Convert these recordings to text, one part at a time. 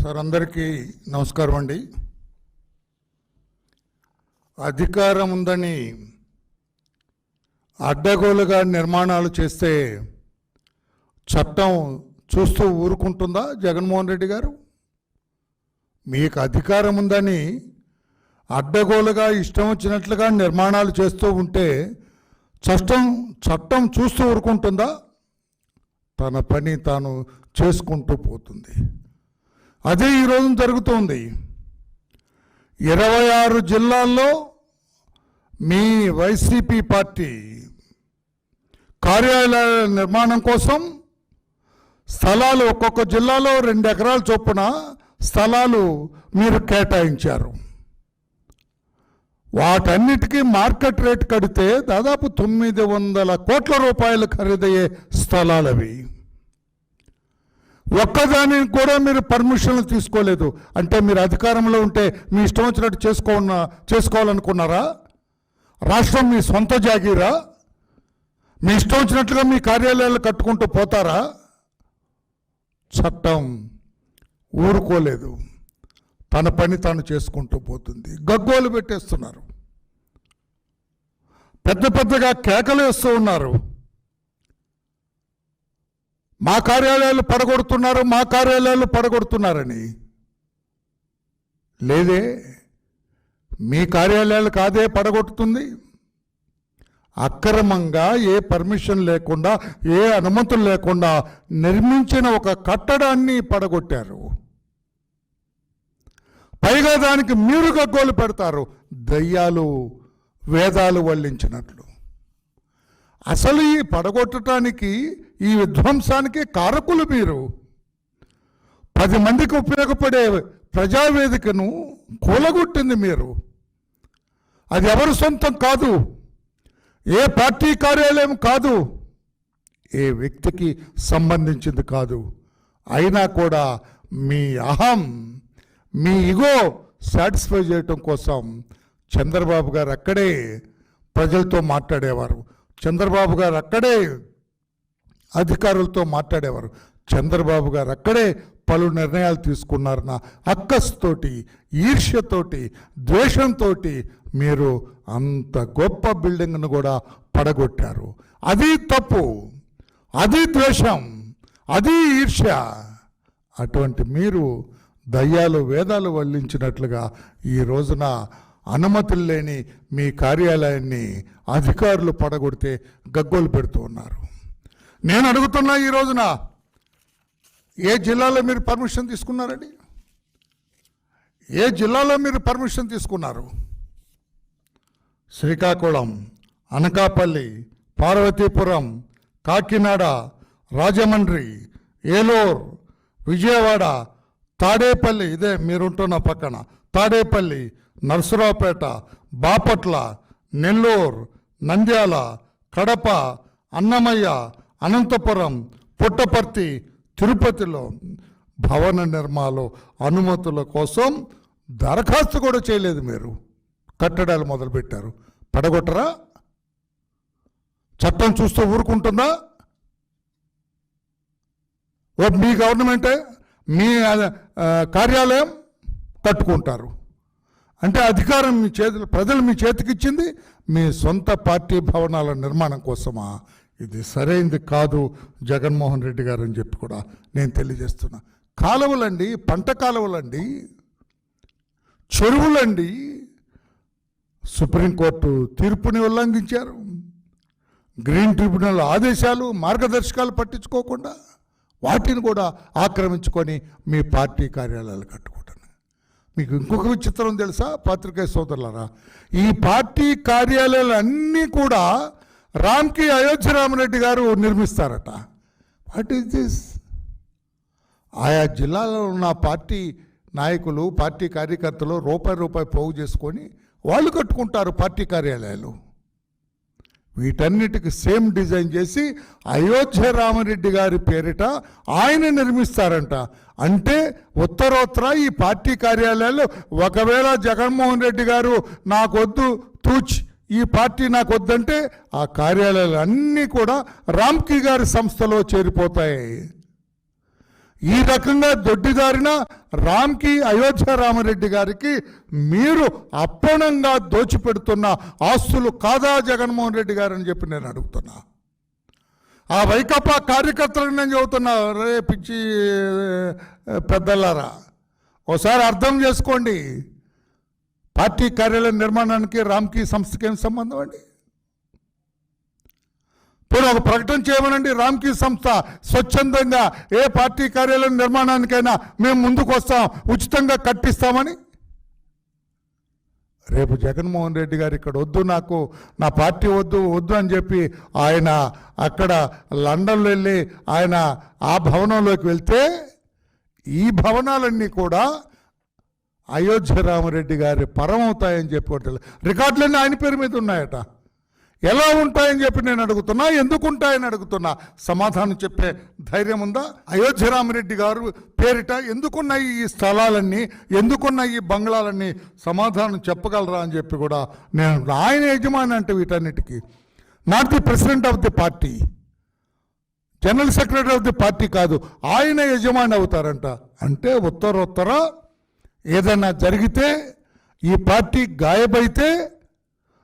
Sir అందరికీ నమస్కారం అండి. అధికారం ఉందని అడ్డగోలుగా నిర్మాణాలు చేస్తే చట్టం చూస్తూ ఊరుకుంటుందా జగన్మోహన్ రెడ్డి గారు? మీకు అధికారం ఉందని అడ్డగోలుగా ఇష్టం వచ్చినట్లుగా నిర్మాణాలు చేస్తూ ఉంటే చట్టం చట్టం చూస్తూ ఊరుకుంటుందా? తన పని తాను చేసుకుంటూ పోతుంది. అదే ఈరోజు జరుగుతోంది. ఇరవై ఆరు జిల్లాల్లో మీ వైసీపీ పార్టీ కార్యాలయాల నిర్మాణం కోసం స్థలాలు ఒక్కొక్క జిల్లాలో రెండు ఎకరాల చొప్పున స్థలాలు మీరు కేటాయించారు. వాటన్నిటికీ మార్కెట్ రేట్ కడితే దాదాపు తొమ్మిది వందల కోట్ల రూపాయలు ఖరీదయ్యే స్థలాలవి. ఒక్కదానికి కూడా మీరు పర్మిషన్లు తీసుకోలేదు. అంటే మీరు అధికారంలో ఉంటే మీ ఇష్టం వచ్చినట్టు చేసుకో చేసుకోవాలనుకున్నారా? రాష్ట్రం మీ సొంత జాగీరా? మీ ఇష్టం వచ్చినట్లుగా మీ కార్యాలయాలు కట్టుకుంటూ పోతారా? చట్టం ఊరుకోలేదు. తన పని తాను చేసుకుంటూ పోతుంది. గగ్గోలు పెట్టేస్తున్నారు. పెద్ద పెద్దగా కేకలు వేస్తూ ఉన్నారు. మా కార్యాలయాలు పడగొడుతున్నారు మా కార్యాలయాలు పడగొడుతున్నారని. లేదే మీ కార్యాలయాలు కాదే పడగొట్టుతుంది అక్రమంగా ఏ పర్మిషన్ లేకుండా ఏ అనుమతులు లేకుండా నిర్మించిన ఒక కట్టడాన్ని పడగొట్టారు. పైగా దానికి మీరు గగ్గోలు పెడతారు దయ్యాలు వేదాలు వల్లించినట్లు. అసలు ఈ పడగొట్టడానికి ఈ విధ్వంసానికి కారకులు మీరు. పది మందికి ఉపయోగపడే ప్రజావేదికను కూలగొట్టింది మీరు. అది ఎవరి సొంతం కాదు. ఏ పార్టీ కార్యాలయం కాదు. ఏ వ్యక్తికి సంబంధించింది కాదు. అయినా కూడా మీ అహం మీ ఇగో సాటిస్ఫై చేయటం కోసం చంద్రబాబు గారు అక్కడే ప్రజలతో మాట్లాడేవారు. చంద్రబాబు గారు అక్కడే అధికారులతో మాట్లాడేవారు. చంద్రబాబు గారు అక్కడే పలు నిర్ణయాలు తీసుకున్నారు అక్కస్తోటి ఈర్ష్యతోటి ద్వేషంతో మీరు అంత గొప్ప బిల్డింగ్ను కూడా పడగొట్టారు. అది తప్పు అది ద్వేషం అది ఈర్ష్య. అటువంటి మీరు దయ్యాలు వేదాలు వల్లించినట్లుగా ఈ రోజున అనుమతులు లేని మీ కార్యాలయాన్ని అధికారులు పడగొడితే గగ్గోలు పెడుతూ ఉన్నారు. నేను అడుగుతున్నా ఈ రోజున ఏ జిల్లాలో మీరు పర్మిషన్ తీసుకున్నారండి? ఏ జిల్లాలో మీరు పర్మిషన్ తీసుకున్నారు? శ్రీకాకుళం అనకాపల్లి పార్వతీపురం కాకినాడ రాజమండ్రి ఏలూరు విజయవాడ తాడేపల్లి ఇదే మీరుంటున్న పక్కన తాడేపల్లి నర్సరావుపేట బాపట్ల నెల్లూరు నంద్యాల కడప అన్నమయ్య అనంతపురం పుట్టపర్తి తిరుపతిలో భవన నిర్మాణం అనుమతుల కోసం దరఖాస్తు కూడా చేయలేదు మీరు. కట్టడాలు మొదలుపెట్టారు. పడగొట్టరా? చట్టం చూస్తూ ఊరుకుంటుందా? మీ గవర్నమెంటే మీ కార్యాలయం కట్టుకుంటారు. అంటే అధికారం మీ చేతులు ప్రజలు మీ చేతికిచ్చింది మీ సొంత పార్టీ భవనాల నిర్మాణం కోసమా? ఇది సరైంది కాదు జగన్మోహన్ రెడ్డి గారు అని చెప్పి కూడా నేను తెలియజేస్తున్నా. కాలువలండి పంట కాలువలండి చెరువులండి సుప్రీంకోర్టు తీర్పుని ఉల్లంఘించారు. గ్రీన్ ట్రిబ్యునల్ ఆదేశాలు మార్గదర్శకాలు పట్టించుకోకుండా వాటిని కూడా ఆక్రమించుకొని మీ పార్టీ కార్యాలయాలు కట్టుకుంటాను మీకు ఇంకొక విచిత్రం తెలుసా పాత్రికేయ సోదరులారా? ఈ పార్టీ కార్యాలయాలు అన్నీ కూడా రామ్కి అయోధ్య రామరెడ్డి గారు నిర్మిస్తారట. వాట్ ఈస్ దిస్ ఆయా జిల్లాలో ఉన్న పార్టీ నాయకులు పార్టీ కార్యకర్తలు రూపాయి రూపాయి పోగు చేసుకొని వాళ్ళు కట్టుకుంటారు పార్టీ కార్యాలయాలు. వీటన్నిటికి సేమ్ డిజైన్ చేసి అయోధ్య రామరెడ్డి గారి పేరిట ఆయన నిర్మిస్తారంట. అంటే ఉత్తరోత్తర ఈ పార్టీ కార్యాలయాలు ఒకవేళ జగన్మోహన్ రెడ్డి గారు నాకొద్దు తూచి ఈ పార్టీ నాకు వద్దంటే ఆ కార్యాలయాలు అన్నీ కూడా రామ్కి గారి సంస్థలో చేరిపోతాయి. ఈ రకంగా దొడ్డిదారిన రామ్కి అయోధ్య రామరెడ్డి గారికి మీరు అప్పణంగా దోచిపెడుతున్న ఆస్తులు కాదా జగన్మోహన్ రెడ్డి గారు అని చెప్పి నేను అడుగుతున్నా. ఆ వైకాపా కార్యకర్తలకు నేను చెబుతున్నా రే పిచ్చి పెద్దలారా. ఒకసారి అర్థం చేసుకోండి. పార్టీ కార్యాలయం నిర్మాణానికి రామ్కి సంస్థకి ఏం సంబంధం అండి? పోనీ ఒక ప్రకటన చేయమనండి రామ్కీ సంస్థ స్వచ్ఛందంగా ఏ పార్టీ కార్యాలయం నిర్మాణానికైనా మేము ముందుకు వస్తాం ఉచితంగా కట్టిస్తామని? రేపు జగన్మోహన్ రెడ్డి గారు ఇక్కడ వద్దు నాకు నా పార్టీ వద్దు వద్దు అని చెప్పి ఆయన అక్కడ లండన్లో వెళ్ళి ఆయన ఆ భవనంలోకి వెళ్తే ఈ భవనాలన్నీ కూడా అయోధ్య రామరెడ్డి గారి పరం అవుతాయని చెప్పుకోవట్లేదు రికార్డులన్నీ ఆయన పేరు మీద ఉన్నాయట. ఎలా ఉంటాయని చెప్పి నేను అడుగుతున్నా ఎందుకు ఉంటాయని అడుగుతున్నా. సమాధానం చెప్పే ధైర్యం ఉందా? అయోధ్య రామరెడ్డి గారు పేరిట ఎందుకున్నాయి ఈ స్థలాలన్నీ ఎందుకున్నాయి ఈ బంగ్లాలన్నీ? సమాధానం చెప్పగలరా అని చెప్పి కూడా నేను ఆయన యజమాని అంటే వీటన్నిటికీ. Not the president of the party. General secretary of the party కాదు ఆయన యజమాని అవుతారంట. అంటే ఉత్తరోత్తర ఏదైనా జరిగితే ఈ పార్టీ గాయబైతే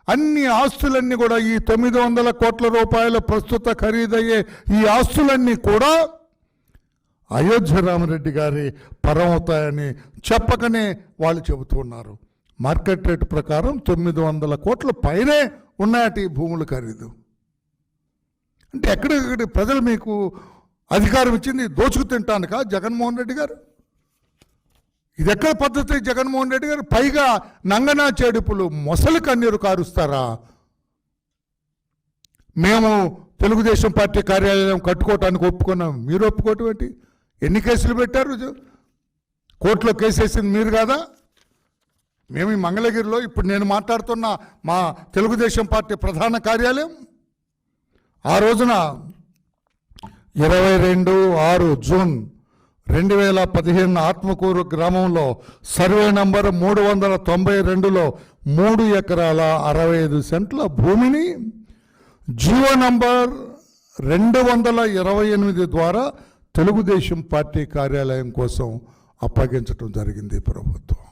అన్ని ఆస్తులన్నీ కూడా ఈ తొమ్మిది వందల కోట్ల రూపాయల ప్రస్తుత ఖరీదయ్యే ఈ ఆస్తులన్నీ కూడా అయోధ్య రామరెడ్డి గారి పరమవుతాయని చెప్పకనే వాళ్ళు చెబుతున్నారు మార్కెట్ రేట్ ప్రకారం తొమ్మిది వందల కోట్ల పైనే ఉన్నాయట ఈ భూముల ఖరీదు. అంటే ఎక్కడికక్కడి ప్రజలు మీకు అధికారం ఇచ్చింది దోచుకు తింటానుక జగన్మోహన్ రెడ్డి గారు? ఇది ఎక్కడ పద్ధతి? జగన్మోహన్ రెడ్డి గారు పైగా నంగనా చెడుపులు మొసలి కన్నీరు కారుస్తారా? మేము తెలుగుదేశం పార్టీ కార్యాలయం కట్టుకోవటానికి ఒప్పుకున్నాం. మీరు ఒప్పుకోవటం ఏంటి? ఎన్ని కేసులు పెట్టారు కోర్టులో కేసు వేసింది మీరు కాదా? మేము ఈ మంగళగిరిలో ఇప్పుడు నేను మాట్లాడుతున్న మా తెలుగుదేశం పార్టీ ప్రధాన కార్యాలయం. ఆ రోజున ఇరవై రెండు ఆరు జూన్ రెండు వేల పదిహేను ఆత్మకూరు గ్రామంలో సర్వే నంబర్ మూడు వందల తొంభై రెండులో మూడు ఎకరాల అరవై ఐదు సెంట్ల భూమిని జీవో నంబర్ రెండు వందల ఇరవై ఎనిమిది ద్వారా తెలుగుదేశం పార్టీ కార్యాలయం కోసం అప్పగించడం జరిగింది ప్రభుత్వం.